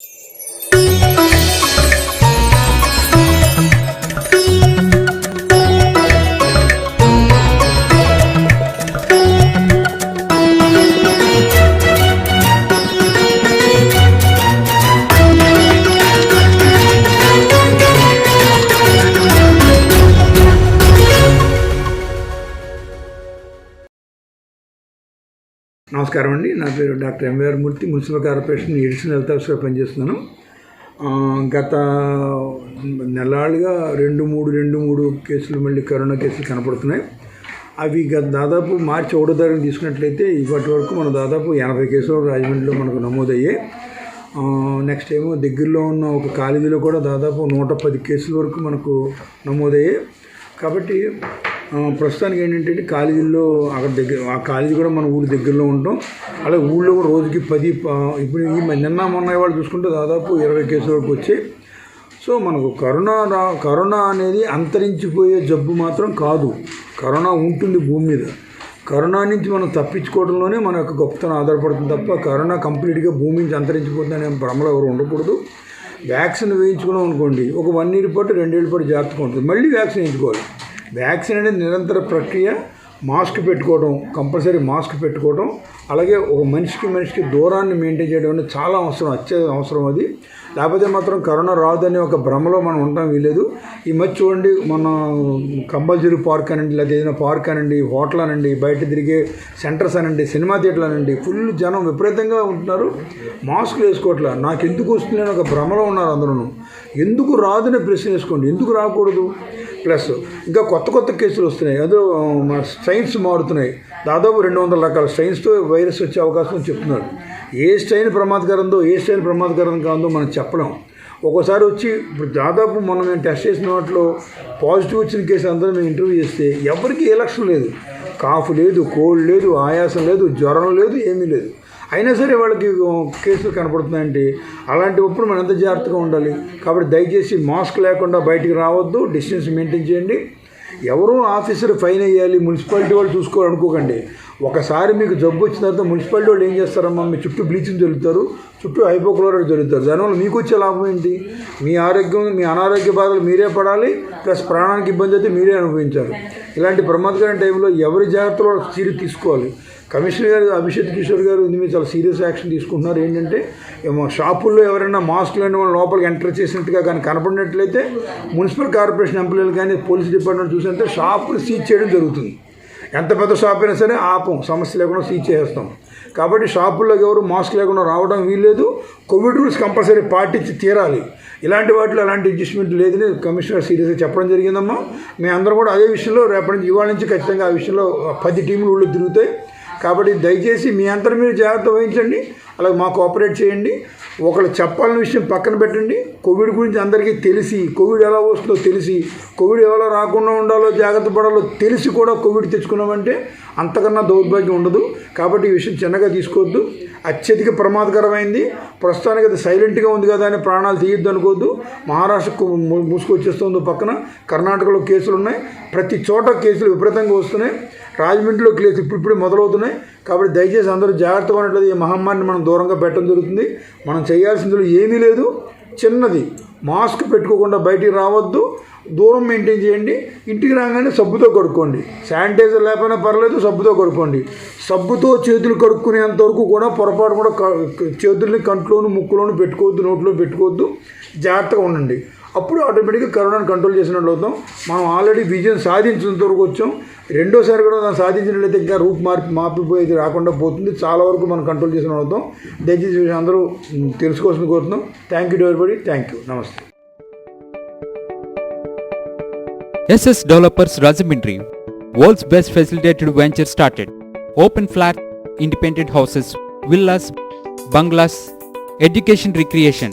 Música నమస్కారం అండి. నా పేరు doctor MVR Murthy municipal corporation additional health ఆఫీసర్గా పనిచేస్తున్నాను. గత నెలాళ్ళుగా రెండు మూడు రెండు మూడు కేసులు మళ్ళీ కరోనా కేసులు కనపడుతున్నాయి. అవి గత దాదాపు మార్చి ఒకటో తారీఖు తీసుకున్నట్లయితే ఇప్పటి వరకు మన దాదాపు ఎనభై కేసులు రాజమండ్రిలో మనకు నమోదయ్యాయి. నెక్స్ట్ ఏమో దగ్గరలో ఉన్న ఒక కాలేజీలో కూడా దాదాపు నూట పది కేసుల వరకు మనకు నమోదయ్యాయి. కాబట్టి ప్రస్తుతానికి ఏంటంటే కాలేజీల్లో అక్కడ దగ్గర ఆ కాలేజీ కూడా మన ఊరి దగ్గరలో ఉంటాం. అలాగే ఊళ్ళో కూడా రోజుకి పది ప- ఇప్పుడు ఈ నిన్న మొన్న వాళ్ళు చూసుకుంటే దాదాపు ఇరవై కేసుల వరకు వచ్చాయి సో మనకు కరోనా రా కరోనా అనేది అంతరించిపోయే జబ్బు మాత్రం కాదు. కరోనా ఉంటుంది భూమి మీద. కరోనా నుంచి మనం తప్పించుకోవడంలోనే మన యొక్క గొప్పతనం ఆధారపడుతుంది తప్ప కరోనా కంప్లీట్గా భూమి నుంచి అంతరించిపోతుందనే భ్రమలో ఎవరు ఉండకూడదు. వ్యాక్సిన్ వేయించుకున్నాం అనుకోండి ఒక వన్ ఇయర్ పాటు రెండేళ్ళ పాటు జాగ్రత్తగా ఉంటుంది. మళ్ళీ వ్యాక్సిన్ వేయించుకోవాలి. వ్యాక్సిన్ అనేది నిరంతర ప్రక్రియ. మాస్క్ పెట్టుకోవడం కంపల్సరీ మాస్క్ పెట్టుకోవడం అలాగే ఒక మనిషికి మనిషికి దూరాన్ని మెయింటైన్ చేయడం అనేది చాలా అవసరం అత్య అవసరం అది. లేకపోతే మాత్రం కరోనా రాదనే ఒక భ్రమలో మనం ఉండడం వీలేదు ఈ మధ్య చూడండి మన కంపల్సరీ పార్క్ అనండి లేదా ఏదైనా పార్క్ అనండి హోటల్ అనండి బయట తిరిగే సెంటర్స్ అనండి సినిమా థియేటర్లు అనండి ఫుల్ జనం విపరీతంగా ఉంటున్నారు. మాస్కులు వేసుకోవట్లే. నాకు ఎందుకు వస్తుంది అని ఒక భ్రమలో ఉన్నారు అందరూ ఎందుకు రాదని ప్రశ్న వేసుకోండి. ఎందుకు రాకూడదు? ప్లస్ ఇంకా కొత్త కొత్త కేసులు వస్తున్నాయి. అదో మన స్ట్రైన్స్ మారుతున్నాయి. దాదాపు రెండు వందల రకాల స్ట్రైన్స్తో వైరస్ వచ్చే అవకాశం చెప్తున్నారు. ఏ స్ట్రైన్ ప్రమాదకరందో ఏ స్ట్రైన్ ప్రమాదకరం కాదో మనం చెప్పలేం. ఒక్కోసారి వచ్చి ఇప్పుడు దాదాపు మనం మేము టెస్ట్ చేసిన వాటిలో పాజిటివ్ వచ్చిన కేసు అందరూ మేము ఇంటర్వ్యూ చేస్తే ఎవరికి ఏ లక్షణం లేదు. కాఫ్ లేదు కోల్డ్ లేదు ఆయాసం లేదు జ్వరం లేదు ఏమీ లేదు. అయినా సరే వాళ్ళకి కేసులు కేసులు అలాంటి అలాంటిప్పుడు మనం ఎంత జాగ్రత్తగా ఉండాలి? కాబట్టి దయచేసి మాస్క్ లేకుండా బయటికి రావద్దు. డిస్టెన్స్ మెయింటైన్ చేయండి. ఎవరో ఆఫీసర్ ఫైన్ వేయాలి. మున్సిపాలిటీ వాళ్ళు చూసుకోవాలనుకోకండి. ఒకసారి మీకు జబ్బు వచ్చిన తర్వాత మున్సిపాలిటీ వాళ్ళు ఏం చేస్తారమ్మా? మీ చుట్టూ బ్లీచింగ్ జరుగుతారు చుట్టూ హైపోక్లోరైడ్ జరుగుతారు దానివల్ల మీకు వచ్చే లాభం ఏంటి? మీ ఆరోగ్యం మీ అనారోగ్య బాధలు మీరే పడాలి ప్లస్ ప్రాణానికి ఇబ్బంది అయితే మీరే అనుభవించాలి. ఇలాంటి ప్రమాదకరమైన టైంలో ఎవరి జాగ్రత్తలో చర్య తీసుకోవాలి? కమిషనర్ గారు అభిషేక్ కిషోర్ గారు ఇది మీద చాలా సీరియస్ యాక్షన్ తీసుకుంటున్నారు. ఏంటంటే ఏమో షాపుల్లో ఎవరైనా మాస్క్ లేని వాళ్ళు లోపలికి ఎంటర్ చేసినట్టుగా కానీ కనపడినట్లయితే మున్సిపల్ కార్పొరేషన్ ఎంప్లాయీలు కానీ పోలీస్ డిపార్ట్మెంట్ చూసినంత షాపులు సీజ్ చేయడం జరుగుతుంది. ఎంత పెద్ద షాప్ అయినా సరే ఆపం సమస్య లేకుండా సీజ్ చేస్తాం కాబట్టి షాపుల్లోకి ఎవరు మాస్క్ లేకుండా రావడం వీల్లేదు. కోవిడ్ రూల్స్ కంపల్సరీ పాటించి తీరాలి. ఇలాంటి వాటిలో అలాంటి అడ్జస్ట్మెంట్ లేదని కమిషనర్ సీరియస్గా చెప్పడం జరిగిందమ్మా. మేము అందరం కూడా అదే విషయంలో రేపటి నుంచి ఇవాళ నుంచి ఖచ్చితంగా ఆ విషయంలో పది టీములు ఊళ్ళో తిరుగుతాయి. కాబట్టి దయచేసి మీ అంతా మీరు జాగ్రత్త వహించండి. అలాగే మాకు కోఆపరేట్ చేయండి. ఒకళ్ళు చెప్పాలని విషయం పక్కన పెట్టండి. కోవిడ్ గురించి అందరికీ తెలిసి కోవిడ్ ఎలా వస్తుందో తెలిసి కోవిడ్ ఎలా రాకుండా ఉండాలో జాగ్రత్త పడాలో తెలిసి కూడా కోవిడ్ తెచ్చుకున్నామంటే అంతకన్నా దౌర్భాగ్యం ఉండదు. కాబట్టి ఈ విషయం చిన్నగా తీసుకోవద్దు. అత్యధిక ప్రమాదకరమైంది. ప్రస్తుతానికి అది సైలెంట్గా ఉంది కదా అని ప్రాణాలు తీయొద్దు అనుకోవద్దు. మహారాష్ట్రకు ము- మూసుకొచ్చేస్తుంది పక్కన. కర్ణాటకలో కేసులు ఉన్నాయి ప్రతి చోట కేసులు విపరీతంగా వస్తున్నాయి. రాజమండ్రిలో కేసులు ఇప్పుడు మొదలవుతున్నాయి. కాబట్టి దయచేసి అందరూ జాగ్రత్తగా ఉన్నట్లయితే ఈ మహమ్మారిని మనం దూరంగా పెట్టడం జరుగుతుంది. మనం చేయాల్సిందిలో ఏమీ లేదు. చిన్నది. మాస్క్ పెట్టుకోకుండా బయటికి రావద్దు. దూరం మెయింటైన్ చేయండి. ఇంటికి రాగానే సబ్బుతో కడుక్కోండి. శానిటైజర్ లేకపోయినా పర్లేదు సబ్బుతో కడుక్కోండి. సబ్బుతో చేతులు కడుక్కునేంత వరకు కూడా పొరపాటు కూడా చేతుల్ని కంట్లోను ముక్కులోను పెట్టుకోవద్దు నోట్లో పెట్టుకోవద్దు. జాగ్రత్తగా ఉండండి. అప్పుడు ఆటోమేటిక్గా కరోనాను కంట్రోల్ చేసినట్లు అవుతాం. మనం ఆల్రెడీ విజయం సాధించినంత వరకు వచ్చాం. రెండోసారి కూడా దాన్ని సాధించినట్లయితే ఇంకా రూట్ మార్పు మాపిపోయేది రాకుండా పోతుంది. చాలా వరకు మనం కంట్రోల్ చేసిన అవుతాం. దయచేసి అందరూ తెలుసుకోవాల్సింది కోరుతున్నాం. Thank you everybody thank you నమస్తే SS developers Rajahmundry world's best facilitated venture started open flat independent houses villas, bungalows, education recreation.